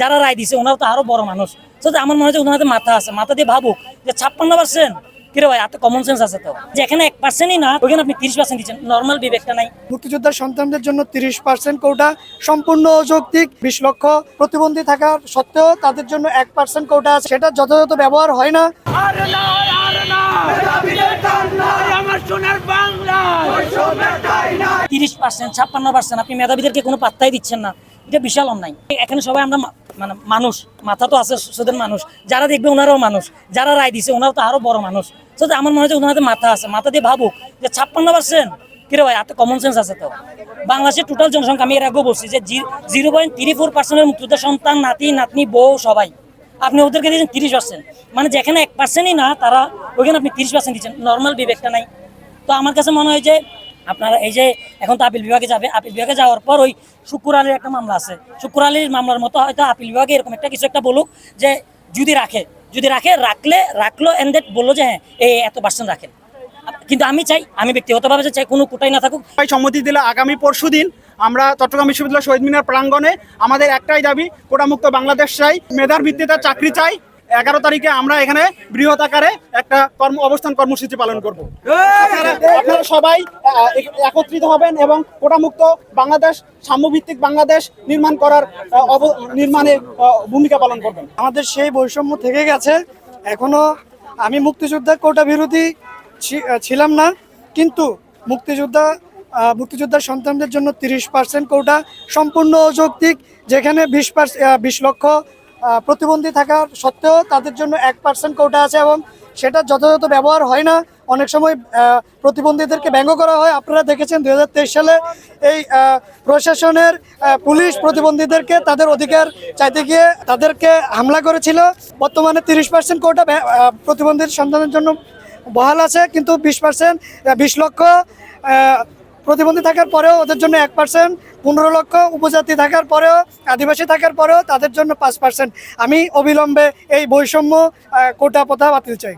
যারা রায় দিছে ওনারা তো আরও বড় মানুষ। তো আমার মনে হয় ওনাদের মাথা আছে। মাথা দিয়ে ভাবুক যে ছাপ্পান্ন পার্সেন্ট। কিরে ভাই এত কমন সেন্স আছে তো। যে এখানে এক পার্সেন্টই না ওখানে আপনি তিরিশ পার্সেন্ট দিচ্ছেন। নর্মাল বিবেকটা নাই। মুক্তিযোদ্ধার সন্তানদের জন্য তিরিশ পার্সেন্ট কোটা সম্পূর্ণ অযৌক্তিক। বিশ লক্ষ প্রতিবন্ধী থাকার সত্ত্বেও তাদের জন্য এক পার্সেন্ট কোটা আছে। সেটা যথাযথ ব্যবহার হয় না। আর নয় আর নয়। আমার সোনার বাংলা তিরিশ পার্সেন্ট ছাপ্পান্ন পার্সেন্ট আপনি মেধাবীদেরকে কোনো পাত্তাই দিচ্ছেন না। এটা বিশাল অন্যায়। এখানে সবাই আমরা মানে মানুষ, মাথা তো আছে সুদের মানুষ। যারা দেখবে ওনারাও মানুষ। যারা রায় দিছে ওনারা তো আরও বড় মানুষ। তো আমার মনে হচ্ছে ওনাদের মাথা আছে। মাথা দিয়ে ভাবুক যে ছাপ্পান্ন পার্সেন্ট কিরে ভাই, এত কমন সেন্স আছে তো। বাংলাদেশের টোটাল জনসংখ্যা, আমি এর আগেও বলছি যে জিরো পয়েন্ট থ্রি ফোর পার্সেন্টের মুক্তিযোদ্ধা সন্তান, নাতি, নাতনি, বউ, সবাই। আপনি ওদেরকে দিয়েছেন তিরিশ পার্সেন্ট মানে যেখানে এক পার্সেন্টই না, তারা ওইখানে আপনি তিরিশ পার্সেন্ট দিচ্ছেন। নর্মাল বিবেকটা নাই। তো আমার কাছে মনে হয় যে আপনারা এই যে এখন তো আপিল বিভাগে যাবে, আপিল বিভাগে যাওয়ার পর ওই শুকুর আলীর একটা মামলা আছে। শুকুর আলীর মামলার মতো হয়তো আপিল বিভাগে এরকম একটা কিছু একটা বলুক যে যদি রাখে যদি রাখে, রাখলে, রাখল এন্ড দ্যাট বলল যে হ্যাঁ এই এত পার্সেন্ট রাখেন। কিন্তু আমি চাই, আমি ব্যক্তিগতভাবে চাই, কোনো কোটাই না থাকুক। সবাই সম্মতি দিলে আগামী পরশু দিন আমরা চট্টগ্রাম বিশ্ববিদ্যালয় শহীদ মিনার প্রাঙ্গণে আমাদের একটাই দাবি, কোটামুক্ত বাংলাদেশ চাই, মেধার ভিত্তিতে চাকরি চাই এগারো তারিখে আমরা এখানে বৃহৎ আকারে একটা কর্ম, অবস্থান কর্মসূচি পালন করব। আপনারা সবাই একত্রিত হবেন এবং কোটামুক্ত বাংলাদেশ, সাম্যভিত্তিক বাংলাদেশ নির্মাণ করার নির্মাণে ভূমিকা পালন করবেন। আমাদের সেই বৈষম্য থেকে গেছে। এখনও আমি মুক্তিযোদ্ধা কোটা বিরোধী ছিলাম না, কিন্তু মুক্তিযোদ্ধা মুক্তিযোদ্ধার সন্তানদের জন্য তিরিশ পার্সেন্ট কোটা, সম্পূর্ণ অযৌক্তিক, যেখানে বিশ বিশ লক্ষ প্রতিবন্ধী থাকার সত্ত্বেও তাদের জন্য এক পার্সেন্ট কোটা আছে এবং সেটা যথাযথ ব্যবহার হয় না। অনেক সময় প্রতিবন্ধীদেরকে ব্যঙ্গ করা হয়। আপনারা দেখেছেন দু হাজার তেইশ সালে এই প্রশাসনের পুলিশ প্রতিবন্ধীদেরকে তাদের অধিকার চাইতে গিয়ে তাদেরকে হামলা করেছিল। বর্তমানে তিরিশ পার্সেন্ট কোটা প্রতিবন্ধীর সন্তানের জন্য বহাল আছে। কিন্তু বিশ পার্সেন্ট বিশ লক্ষ প্রতিবন্ধী থাকার পরেও ওদের জন্য এক পার্সেন্ট পনেরো লক্ষ উপজাতি থাকার পরেও, আদিবাসী থাকার পরেও তাদের জন্য পাঁচ পার্সেন্ট আমি অবিলম্বে এই বৈষম্য কোটা প্রথা বাতিল চাই।